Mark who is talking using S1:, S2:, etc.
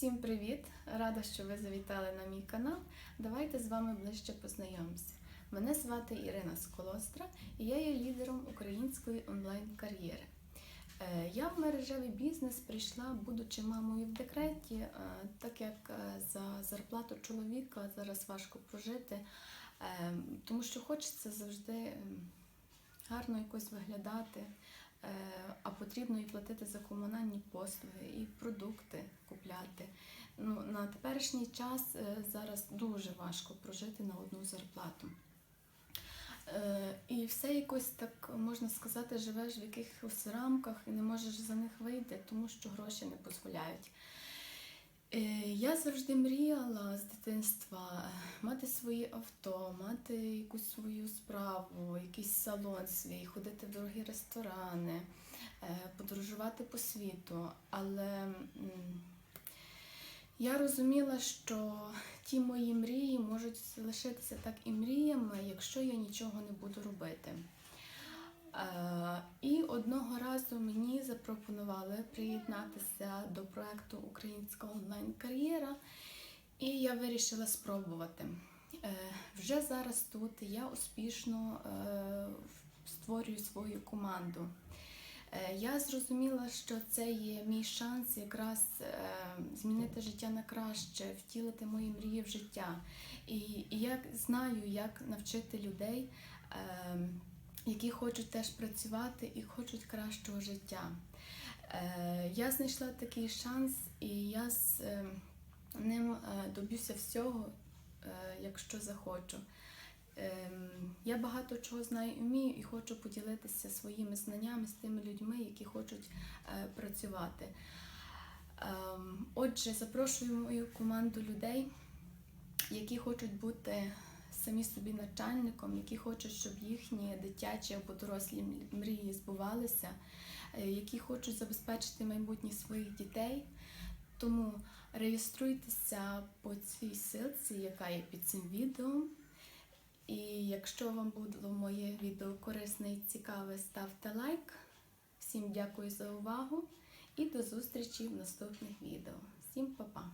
S1: Всім привіт! Рада, що ви завітали на мій канал. Давайте з вами ближче познайомимося. Мене звати Ірина Сколостра і я є лідером української онлайн-кар'єри. Е, Я в мережевий бізнес прийшла, будучи мамою в декреті, е, так як е, за зарплату чоловіка зараз важко прожити, тому що хочеться завжди гарно якось виглядати, потрібно і платити за комунальні послуги, і продукти купляти. Ну, на теперішній час е, зараз дуже важко прожити на одну зарплату. Е, І все якось так можна сказати, живеш в якихось рамках і не можеш за них вийти, тому що гроші не дозволяють. Е, Я завжди мріяла з дитинства мати своє авто, мати якусь свою справу, якийсь салон свій, ходити в дорогі ресторани, подорожувати по світу. Але я розуміла, що ті мої мрії можуть залишитися так і мріями, якщо я нічого не буду робити. І одного разу мені запропонували приєднатися до проекту Українська онлайн-кар'єра, і я вирішила спробувати. Е, Вже зараз тут я успішно е, створюю свою команду. Е, Я зрозуміла, що це є мій шанс якраз е, змінити життя на краще, втілити мої мрії в життя. І, я знаю, як навчити людей, е, які хочуть теж працювати і хочуть кращого життя. Я знайшла такий шанс, і я з ним доб'юся всього, якщо захочу. Ем, Я багато чого знаю і вмію і хочу поділитися своїми знаннями з тими людьми, які хочуть е, працювати. Ем, Отже, запрошую мою команду людей, які хочуть бути самі собі начальником, які хочуть, щоб їхні дитячі або дорослі мрії збувалися, е, які хочуть забезпечити майбутнє своїх дітей. Тому реєструйтеся по цій силці, яка є під цим відео. І якщо вам було моє відео корисне і цікаве, ставте лайк. Всім дякую за увагу і до зустрічі в наступних відео. Всім па-па!